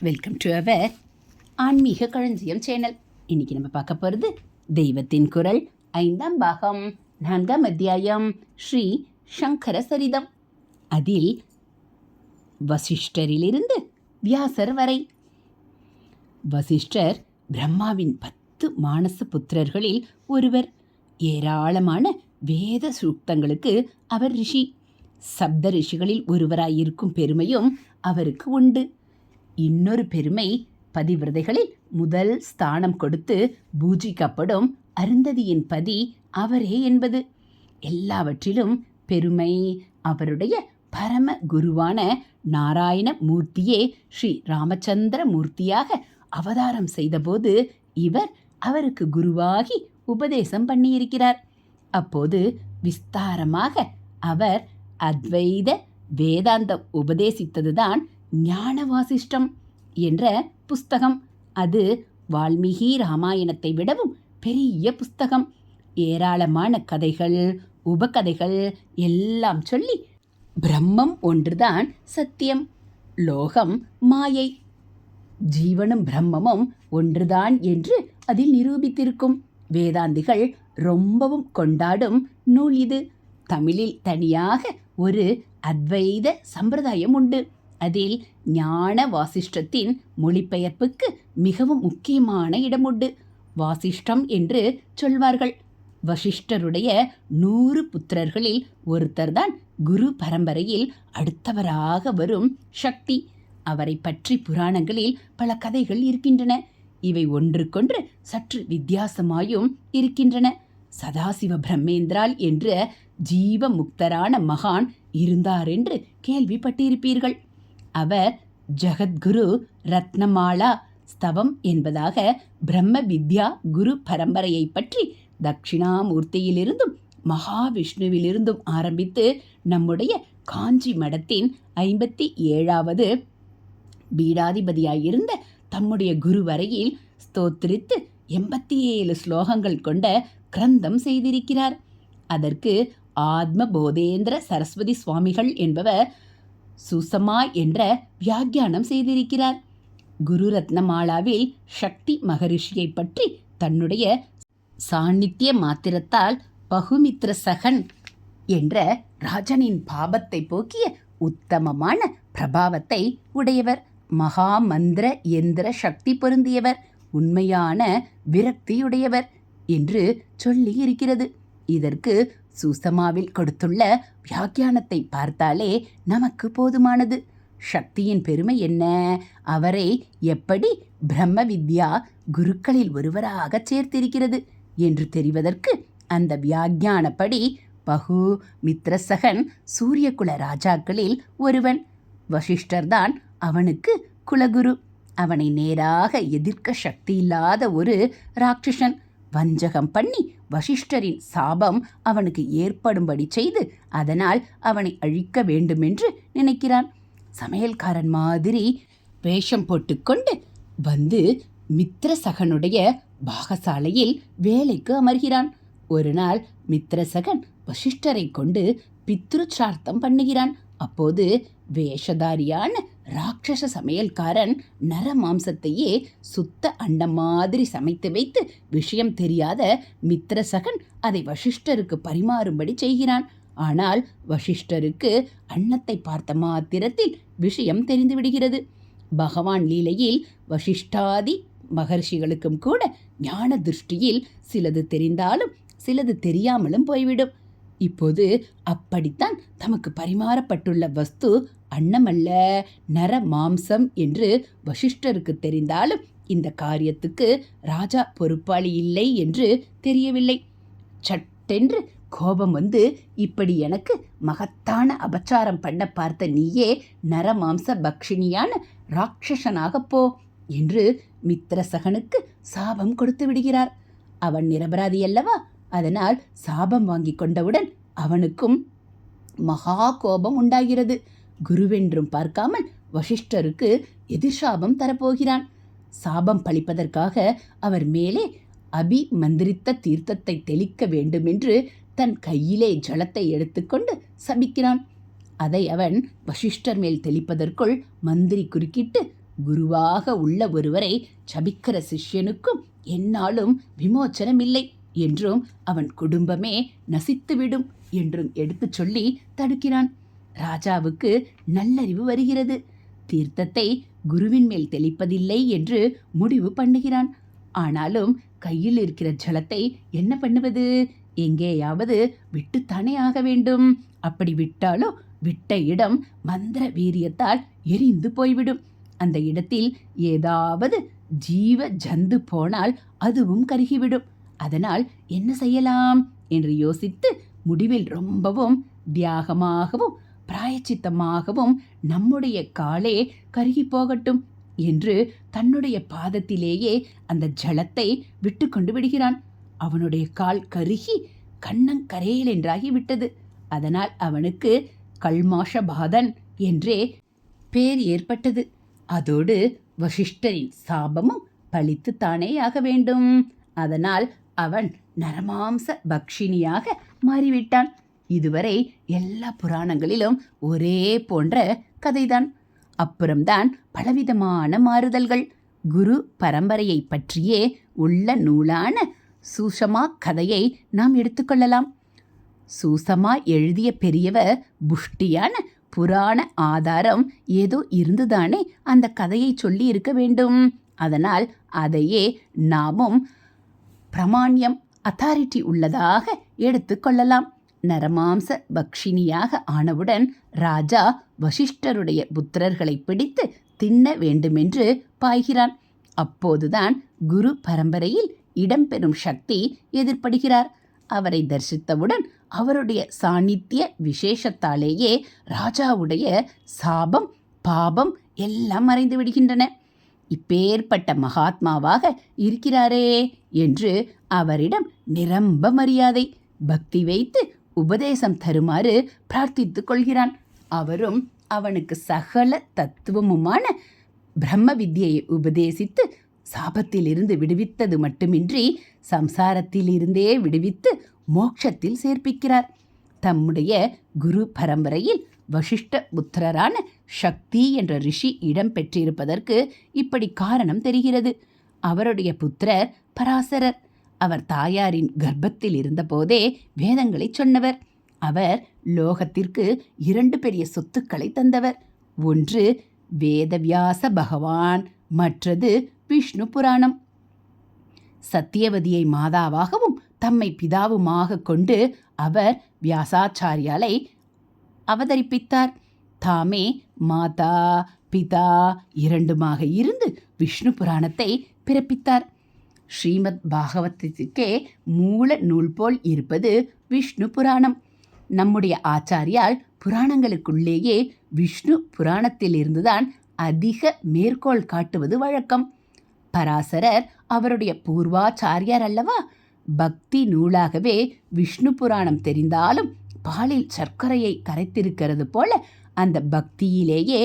Welcome to our ஆன்மீக களஞ்சியம் channel இன்னைக்கு நம்ம பார்க்க போகிறது தெய்வத்தின் குரல். ஐந்தாம் பாகம் நான்காம் அத்தியாயம் ஸ்ரீ சங்கர சரிதம் அதில் வசிஷ்டரிலிருந்து வியாசர் வரை. வசிஷ்டர் பிரம்மாவின் பத்து மானச புத்திரர்களில் ஒருவர். ஏராளமான வேத சூக்தங்களுக்கு அவர் ரிஷி. சப்த ரிஷிகளில் ஒருவராயிருக்கும் பெருமையும் அவருக்கு உண்டு. இன்னொரு பெருமை பதிவிரதைகளில் முதல் ஸ்தானம் கொடுத்து பூஜிக்கப்படும் அருந்ததியின் பதி அவரே என்பது. எல்லாவற்றிலும் பெருமை அவருடைய பரம குருவான நாராயண மூர்த்தியே ஸ்ரீ ராமச்சந்திர மூர்த்தியாக அவதாரம் செய்தபோது இவர் அவருக்கு குருவாகி உபதேசம் பண்ணியிருக்கிறார். அப்போது விஸ்தாரமாக அவர் அத்வைத வேதாந்தம் உபதேசித்ததுதான் ஞான வாசிஷ்டம் என்ற புஸ்தகம். அது வால்மீகி ராமாயணத்தை விடவும் பெரிய புஸ்தகம். ஏராளமான கதைகள் உபகதைகள் எல்லாம் சொல்லி பிரம்மம் ஒன்றுதான் சத்தியம் லோகம் மாயை. ஜீவனும் பிரம்மமும் ஒன்றுதான் என்று அதில் நிரூபித்திருக்கும். வேதாந்திகள் ரொம்பவும் கொண்டாடும் நூல் இது. தமிழில் தனியாக ஒரு அத்வைத சம்பிரதாயம் உண்டு. அதில் ஞான வாசிஷ்டத்தின் மொழிபெயர்ப்புக்கு மிகவும் முக்கியமான இடம் உண்டு. வாசிஷ்டம் என்று சொல்வார்கள். வசிஷ்டருடைய நூறு புத்திரர்களில் ஒருத்தர்தான் குரு பரம்பரையில் அடுத்தவராக வரும் சக்தி. அவரை பற்றி புராணங்களில் பல கதைகள் இருக்கின்றன. இவை ஒன்றுக்கொன்று சற்று வித்தியாசமாயும் இருக்கின்றன. சதாசிவ பிரம்மேந்திரால் என்ற ஜீவ முக்தரான மகான் இருந்தார் என்று கேள்விப்பட்டிருப்பீர்கள். அவர் ஜகத்குரு ரத்னமாலா ஸ்தவம் என்பதாக பிரம்ம வித்யா குரு பரம்பரையை பற்றி தட்சிணாமூர்த்தியிலிருந்தும் மகாவிஷ்ணுவிலிருந்தும் ஆரம்பித்து நம்முடைய காஞ்சி மடத்தின் ஐம்பத்தி ஏழாவது பீடாதிபதியாயிருந்த தம்முடைய குரு வரையில் ஸ்தோத்திரித்து எண்பத்தி ஏழு ஸ்லோகங்கள் கொண்ட கிரந்தம் செய்திருக்கிறார். அதற்கு ஆத்ம போதேந்திர சரஸ்வதி சுவாமிகள் என்பவர் சுசமா என்ற வியாக்கியானம் செய்திருக்கிறார். குரு ரத்னமாலாவில் சக்தி மகரிஷியை பற்றி தன்னுடைய சாநித்திய மாத்திரத்தால் பகுமித்ர சகன் என்ற ராஜனின் பாபத்தை போக்கிய உத்தமமான பிரபாவத்தை உடையவர். மகா மந்திர எந்திர சக்தி பொருந்தியவர். உண்மையான விரக்தியுடையவர் என்று சொல்லி இருக்கிறது இதற்கு சூசமாவில் கொடுத்துள்ள வியாக்கியானத்தை பார்த்தாலே நமக்கு போதுமானது. சக்தியின் பெருமை என்ன? அவரை எப்படி பிரம்ம வித்யா குருக்களில் ஒருவராக சேர்த்திருக்கிறது என்று தெரிவதற்கு அந்த வியாக்கியானப்படி பகு மித்ரசகன் சூரியகுல ராஜாக்களில் ஒருவன். வசிஷ்டர்தான் அவனுக்கு குலகுரு. அவனை நேராக எதிர்க்க சக்தி இல்லாத ஒரு ராட்சசன். வஞ்சகம் பண்ணி வசிஷ்டரின் சாபம் அவனுக்கு ஏற்படும்படி செய்து அதனால் அவனை அழிக்க வேண்டுமென்று நினைக்கிறான். சமையல்காரன் மாதிரி வேஷம் போட்டுக்கொண்டு வந்து மித்ரசகனுடைய பாகசாலையில் வேலைக்கு அமர்கிறான். ஒரு நாள் மித்ரசகன் வசிஷ்டரை கொண்டு பித்ருச்சார்த்தம் பண்ணுகிறான். அப்போது வேஷதாரியான ராட்சச சமையல்காரன் நர மாம்சத்தையே சுத்த அண்ட மாதிரி சமைத்து வைத்து விஷயம் தெரியாத மித்ரசகன் அதை வசிஷ்டருக்கு பரிமாறும்படி செய்கிறான். ஆனால் வசிஷ்டருக்கு அன்னத்தை பார்த்த மாத்திரத்தில் விஷயம் தெரிந்து விடுகிறது பகவான் லீலையில் வசிஷ்டாதி மகர்ஷிகளுக்கும் கூட ஞான திருஷ்டியில் சிலது தெரிந்தாலும் சிலது தெரியாமலும் போய்விடும். இப்போது அப்படித்தான் தமக்கு பரிமாறப்பட்டுள்ள வஸ்து அன்னமல்ல நர மாம்சம் என்று வசிஷ்டருக்கு தெரிந்தாலும் இந்த காரியத்துக்கு ராஜா பொறுப்பாளி இல்லை என்று தெரியவில்லை. சட்டென்று கோபம் வந்து இப்படி எனக்கு மகத்தான அபச்சாரம் பண்ண பார்த்த நீயே நரமாம்ச பக்ஷினியான ராட்சசனாக போ என்று மித்திரசகனுக்கு சாபம் கொடுத்து விடுகிறார். அவன் நிரபராதி அல்லவா? அதனால் சாபம் வாங்கி கொண்டவுடன் அவனுக்கும் மகா கோபம் உண்டாகிறது. குருவென்றும் பார்க்காமல் வசிஷ்டருக்கு எதிர்ஷாபம் தரப்போகிறான். சாபம் பழிப்பதற்காக அவர் மேலே அபி மந்திரித்த தீர்த்தத்தை தெளிக்க வேண்டுமென்று தன் கையிலே ஜலத்தை எடுத்துக்கொண்டு சபிக்கிறான். அதை அவன் வசிஷ்டர் மேல் தெளிப்பதற்குள் மந்திரி குறுக்கிட்டு குருவாக உள்ள ஒருவரை சபிக்கிற சிஷ்யனுக்கும் என்னாலும் விமோச்சனம் இல்லை என்றும் அவன் குடும்பமே நசித்துவிடும் என்றும் எடுத்துச் சொல்லி தடுக்கிறான். ராஜாவுக்கு நல்லறிவு வருகிறது. தீர்த்தத்தை குருவின் மேல் தெளிப்பதில்லை என்று முடிவு பண்ணுகிறான். ஆனாலும் கையில் இருக்கிற ஜலத்தை என்ன பண்ணுவது? எங்கேயாவது விட்டுத்தானே ஆக வேண்டும். அப்படி விட்டாலோ விட்ட இடம் மந்திர வீரியத்தால் எரிந்து போய்விடும். அந்த இடத்தில் ஏதாவது ஜீவ ஜந்து போனால் அதுவும் கருகிவிடும். அதனால் என்ன செய்யலாம்? என்று யோசித்து முடிவில் ரொம்பவும் தியாகமாகவும் பிராயச்சித்தமாகவும் நம்முடைய காலே கருகி போகட்டும் என்று தன்னுடைய பாதத்திலேயே அந்த ஜலத்தை விட்டு கொண்டு விடுகிறான். அவனுடைய கால் கருகி கண்ணங்கரையில் என்றாகி விட்டது. அதனால் அவனுக்கு கல்மாஷபாதன் என்றே பேர் ஏற்பட்டது. அதோடு வசிஷ்டரின் சாபமும் பழித்துத்தானே ஆக வேண்டும். அதனால் அவன் நரமாம்ச பக்ஷினியாக மாறிவிட்டான். இதுவரை எல்லா புராணங்களிலும் ஒரே போன்ற கதைதான். அப்புறம்தான் பலவிதமான மாறுதல்கள். குரு பரம்பரையை பற்றியே உள்ள நூலான சூஷமா கதையை நாம் எடுத்துக்கொள்ளலாம் சூசமா எழுதிய பெரியவர் புஷ்டியான புராண ஆதாரம் ஏதோ இருந்துதானே அந்த கதையை சொல்லி இருக்க வேண்டும். அதனால் அதையே நாமும் பிரமாண்யம் அத்தாரிட்டி உள்ளதாக எடுத்துக்கொள்ளலாம் நரமாம்ச பக்ஷினியாக ஆனவுடன் ராஜா வசிஷ்டருடைய புத்திரர்களை பிடித்து தின்ன வேண்டுமென்று பாய்கிறான். அப்போதுதான் குரு பரம்பரையில் இடம்பெறும் சக்தி எதிர்ப்படுகிறார் அவரை தரிசித்தவுடன் அவருடைய சாநித்திய விசேஷத்தாலேயே ராஜாவுடைய சாபம் பாபம் எல்லாம் மறைந்து விடுகின்றன. இப்பேற்பட்ட மகாத்மாவாக இருக்கிறாரே என்று அவரிடம் நிரம்ப மரியாதை பக்தி வைத்து உபதேசம் தருமாறு பிரார்த்தித்து கொள்கிறான். அவரும் அவனுக்கு சகல தத்துவமுமான பிரம்ம வித்தியை உபதேசித்து சாபத்திலிருந்து விடுவித்தது மட்டுமின்றி சம்சாரத்திலிருந்தே விடுவித்து மோட்சத்தில் சேர்ப்பிக்கிறார். தம்முடைய குரு பரம்பரையில் வசிஷ்ட புத்திரரான சக்தி என்ற ரிஷி இடம் பெற்றிருப்பதற்கு இப்படி காரணம் தெரிகிறது. அவருடைய புத்திரர் பராசரர். அவர் தாயாரின் கர்ப்பத்தில் இருந்தபோதே வேதங்களை சொன்னவர். அவர் லோகத்திற்கு இரண்டு பெரிய சொத்துக்களை தந்தவர். ஒன்று வேதவியாச பகவான் மற்றது விஷ்ணு புராணம். சத்தியவதியை மாதாவாகவும் தம்மை பிதாவுமாக கொண்டு அவர் வியாசாச்சாரியாலை அவதரிப்பித்தார். தாமே மாதா பிதா இரண்டுமாக இருந்து விஷ்ணு புராணத்தை பிறப்பித்தார். ஸ்ரீமத் பாகவதத்துக்கே மூல நூல் போல் இருப்பது விஷ்ணு புராணம். நம்முடைய ஆச்சாரியால் புராணங்களுக்குள்ளேயே விஷ்ணு புராணத்திலிருந்துதான் அதிக மேற்கோள் காட்டுவது வழக்கம். பராசரர் அவருடைய பூர்வாச்சாரியார் அல்லவா? பக்தி நூலாகவே விஷ்ணு புராணம் தெரிந்தாலும் பாலில் சர்க்கரையை கரைத்திருக்கிறது போல அந்த பக்தியிலேயே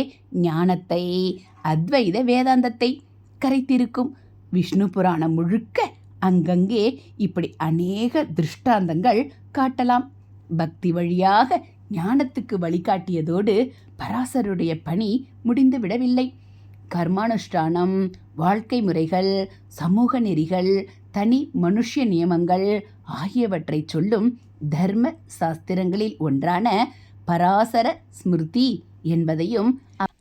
ஞானத்தை அத்வைத வேதாந்தத்தை கரைத்திருக்கும். விஷ்ணு புராணம் முழுக்க அங்கங்கே இப்படி அநேக திருஷ்டாந்தங்கள் காட்டலாம். பக்தி வழியாக ஞானத்துக்கு வழிகாட்டியதோடு பராசருடைய பணி முடிந்து விடவில்லை. கர்மானுஷ்டானம் வாழ்க்கை முறைகள் சமூக நெறிகள் தனி மனுஷ்ய நியமங்கள் ஆகியவற்றை சொல்லும் தர்ம சாஸ்திரங்களில் ஒன்றான பராசர ஸ்மிருதி என்பதையும்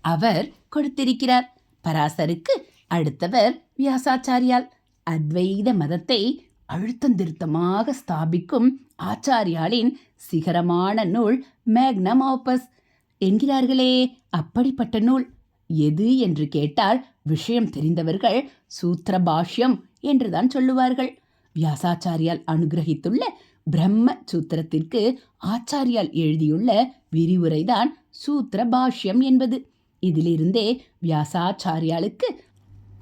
அவர் கொடுத்திருக்கிறார். பராசருக்கு அடுத்தவர் வியாசாச்சாரியால் அத்வைத மதத்தை அழுத்தந்திருத்தமாக ஸ்தாபிக்கும் ஆச்சாரியாலின் சிகரமான நூல் மேக்னம் ஆப்பஸ் என்கிறார்களே அப்படிப்பட்ட நூல் எது என்று கேட்டால் விஷயம் தெரிந்தவர்கள் சூத்திர பாஷ்யம் என்றுதான் சொல்லுவார்கள். வியாசாச்சாரியால் அனுகிரகித்துள்ள பிரம்ம சூத்திரத்திற்கு ஆச்சாரியால் எழுதியுள்ள விரிவுரைதான் சூத்திர பாஷ்யம் என்பது. இதிலிருந்தே வியாசாச்சாரியாளுக்கு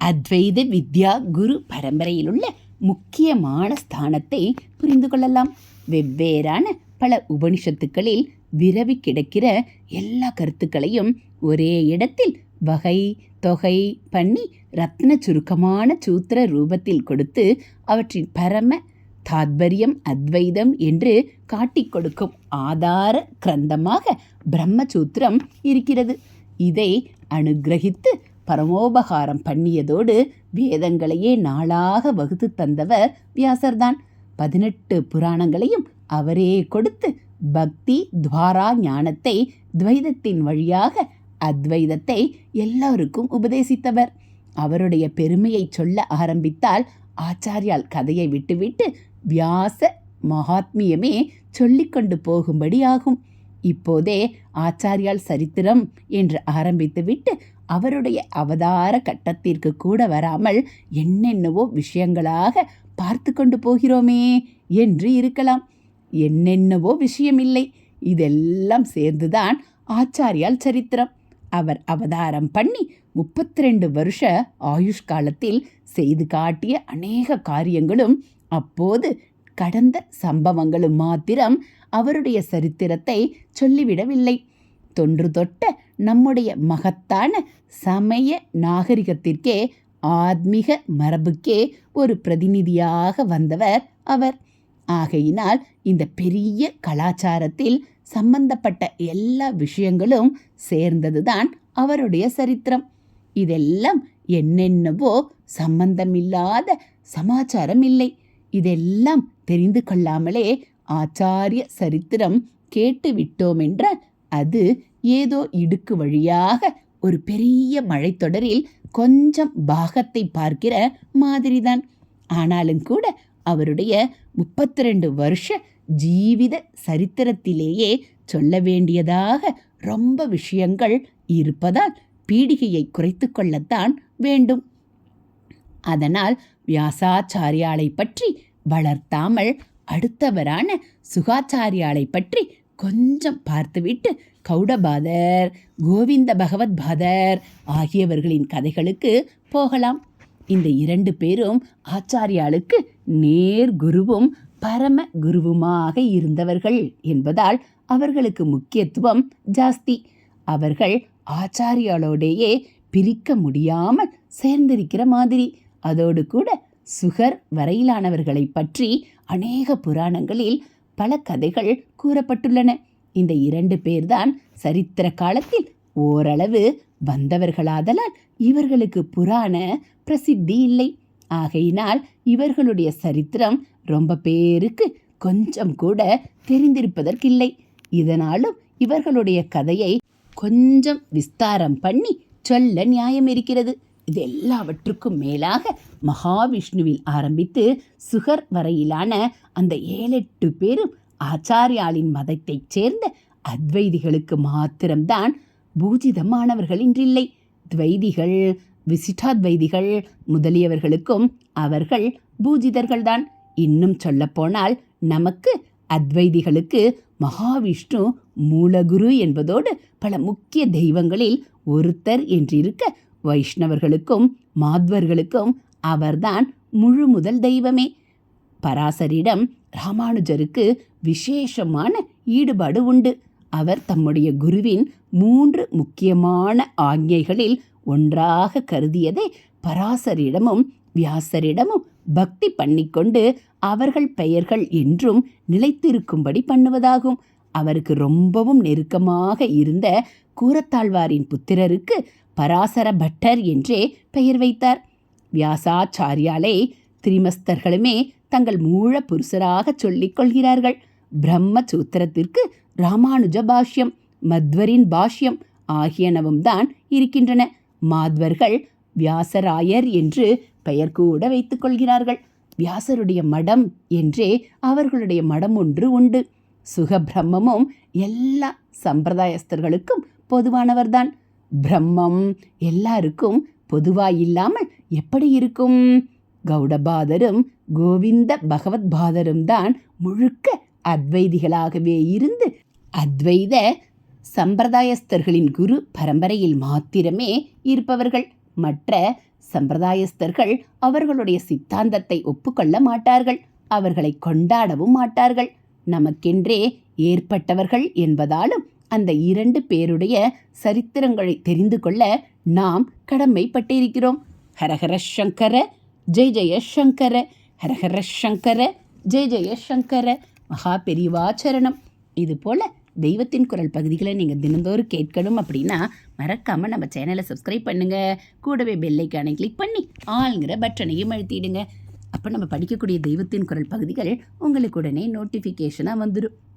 அத்வைத வித்யா குரு பரம்பரையிலுள்ள முக்கியமான ஸ்தானத்தை புரிந்து கொள்ளலாம். வெவ்வேறான பல உபனிஷத்துக்களில் விரவி கிடக்கிற எல்லா கருத்துக்களையும் ஒரே இடத்தில் வகை தொகை பண்ணி ரத்ன சுருக்கமான சூத்திர ரூபத்தில் கொடுத்து அவற்றின் பரம தாத்பரியம் அத்வைதம் என்று காட்டிக் கொடுக்கும் ஆதார கிரந்தமாக பிரம்மசூத்திரம் இருக்கிறது. இதை அனுக்கிரகித்து பரமோபகாரம் பண்ணியதோடு வேதங்களையே நாளாக வகுத்து தந்தவர் வியாசர்தான். பதினெட்டு புராணங்களையும் அவரே கொடுத்து பக்தி துவாரா ஞானத்தை துவைதத்தின் வழியாக அத்வைதத்தை எல்லோருக்கும் உபதேசித்தவர். அவருடைய பெருமையை சொல்ல ஆரம்பித்தால் ஆச்சாரியால் கதையை விட்டுவிட்டு வியாச மகாத்மியமே சொல்லிக்கொண்டு போகும்படி ஆகும். இப்போதே ஆச்சாரியால் சரித்திரம் என்று ஆரம்பித்துவிட்டு அவருடைய அவதார கட்டத்திற்கு கூட வராமல் என்னென்னவோ விஷயங்களாக பார்த்து கொண்டு போகிறோமே என்று இருக்கலாம். என்னென்னவோ விஷயமில்லை. இதெல்லாம் சேர்ந்துதான் ஆச்சாரியால் சரித்திரம். அவர் அவதாரம் பண்ணி முப்பத்தி ரெண்டு வருஷ ஆயுஷ் காலத்தில் செய்து காட்டிய அநேக காரியங்களும் அப்போது கடந்த சம்பவங்களும் மாத்திரம் அவருடைய சரித்திரத்தை சொல்லிவிடவில்லை. தொன்று தொட்ட நம்முடைய மகத்தான சமய நாகரிகத்திற்கே ஆத்மீக மரபுக்கே ஒரு பிரதிநிதியாக வந்தவர் அவர். ஆகையினால் இந்த பெரிய கலாச்சாரத்தில் சம்பந்தப்பட்ட எல்லா விஷயங்களும் சேர்ந்ததுதான் அவருடைய சரித்திரம். இதெல்லாம் என்னென்னவோ சம்பந்தமில்லாத சமாச்சாரம் இல்லை. இதெல்லாம் தெரிந்து கொள்ளாமலே ஆச்சாரிய சரித்திரம் கேட்டு விட்டோமென்ற அது ஏதோ இடுக்கு வழியாக ஒரு பெரிய மழைத்தொடரில் கொஞ்சம் பாகத்தை பார்க்கிற மாதிரிதான். ஆனாலும் கூட அவருடைய முப்பத்தி ரெண்டு வருஷ ஜீவித சரித்திரத்திலேயே சொல்ல வேண்டியதாக ரொம்ப விஷயங்கள் இருப்பதால் பீடிகையை குறைத்து கொள்ளத்தான் வேண்டும். அதனால் வியாசாச்சாரியாலை பற்றி வளர்த்தாமல் அடுத்தவரான சுகாச்சாரியாலை பற்றி கொஞ்சம் பார்த்துவிட்டு கௌடபாதர் கோவிந்த பகவத் பாதர் ஆகியவர்களின் கதைகளுக்கு போகலாம். இந்த இரண்டு பேரும் ஆச்சாரியாளுக்கு நேர் குருவும் பரம குருவுமாக இருந்தவர்கள் என்பதால் அவர்களுக்கு முக்கியத்துவம் ஜாஸ்தி. அவர்கள் ஆச்சாரியாலோடையே பிரிக்க முடியாமல் சேர்ந்திருக்கிற மாதிரி. அதோடு கூட சுகர் வரையிலானவர்களை பற்றி அநேக புராணங்களில் பல கதைகள் கூறப்பட்டுள்ளன. இந்த இரண்டு பேர்தான் சரித்திர காலத்தில் ஓரளவு வந்தவர்களாதலால் இவர்களுக்கு புராண பிரசித்தி இல்லை. ஆகையினால் இவர்களுடைய சரித்திரம் ரொம்ப பேருக்கு கொஞ்சம் கூட தெரிந்திருப்பதற்கில்லை. இதனாலும் இவர்களுடைய கதையை கொஞ்சம் விஸ்தாரம் பண்ணி சொல்ல நியாயம் இருக்கிறது. இது எல்லாவற்றுக்கும் மேலாக மகாவிஷ்ணுவில் ஆரம்பித்து சுகர் வரையிலான அந்த ஏழெட்டு பேரும் ஆச்சாரியாளின் மதத்தைச் சேர்ந்த அத்வைதிகளுக்கு மாத்திரம்தான் பூஜிதமானவர்கள் இன்றில்லை. துவைதிகள் விசிட்டாத்வைதிகள் முதலியவர்களுக்கும் அவர்கள் பூஜிதர்கள்தான். இன்னும் சொல்லப்போனால் நமக்கு அத்வைதிகளுக்கு மகாவிஷ்ணு மூலகுரு என்பதோடு பல முக்கிய தெய்வங்களில் ஒருத்தர் என்றிருக்க வைஷ்ணவர்களுக்கும் மாத்வர்களுக்கும் அவர்தான் முழு முதல் தெய்வமே. பராசரிடம் ராமானுஜருக்கு விசேஷமான ஈடுபாடு உண்டு. அவர் தம்முடைய குருவின் மூன்று முக்கியமான ஆஞ்ஞைகளில் ஒன்றாக கருதியதை பராசரிடமும் வியாசரிடமும் பக்தி பண்ணிக்கொண்டு அவர்கள் பெயர்கள் என்றும் நிலைத்திருக்கும்படி பண்ணுவதாகும். அவருக்கு ரொம்பவும் நெருக்கமாக இருந்த கூரத்தாழ்வாரின் புத்திரருக்கு பராசர பட்டர் என்றே பெயர் வைத்தார். வியாசாச்சாரியாலை திரிமஸ்தர்களுமே தங்கள் மூல புருஷராக சொல்லிக் கொள்கிறார்கள். பிரம்ம சூத்திரத்திற்கு ராமானுஜ பாஷ்யம் மத்வரின் பாஷ்யம் ஆகியனவும் தான் இருக்கின்றன. மாத்வர்கள் வியாசராயர் என்று பெயர் கூட வைத்துக் கொள்கிறார்கள். வியாசருடைய மடம் என்றே அவர்களுடைய மடம் ஒன்று உண்டு. சுகபிரம்மமும் எல்லா சம்பிரதாயஸ்தர்களுக்கும் பொதுவானவர்தான். பிரம்மம் எல்லாருக்கும் பொதுவாயில்லாமல் எப்படி இருக்கும்? கௌடபாதரும் கோவிந்த பகவத் பாதரும் தான் முழுக்க அத்வைதிகளாகவே இருந்து அத்வைத சம்பிரதாயஸ்தர்களின் குரு பரம்பரையில் மாத்திரமே இருப்பவர்கள். மற்ற சம்பிரதாயஸ்தர்கள் அவர்களுடைய சித்தாந்தத்தை ஒப்புக்கொள்ள மாட்டார்கள். அவர்களை கொண்டாடவும் மாட்டார்கள். நமக்கென்றே ஏற்பட்டவர்கள் என்பதாலும் அந்த இரண்டு பேருடைய சரித்திரங்களை தெரிந்து கொள்ள நாம் கடமைப்பட்டிருக்கிறோம். ஹரஹர சங்கர ஜெய் ஜெய சங்கர ஹரஹர சங்கர ஜெய் ஜெய சங்கர மகா பெரிவாச்சரணம் இதுபோல தெய்வத்தின் குரல் பகுதிகளை நீங்கள் தினந்தோறும் கேட்கணும் அப்படின்னா மறக்காமல் நம்ம சேனலை சப்ஸ்கிரைப் பண்ணுங்கள் கூடவே பெல்லைக்கானை கிளிக் பண்ணி ஆளுங்கிற பட்டனையும் அழுத்திடுங்க. அப்போ நம்ம படிக்கக்கூடிய தெய்வத்தின் குரல் பகுதிகள் உங்களுக்கு உடனே நோட்டிஃபிகேஷனாக வந்துடும்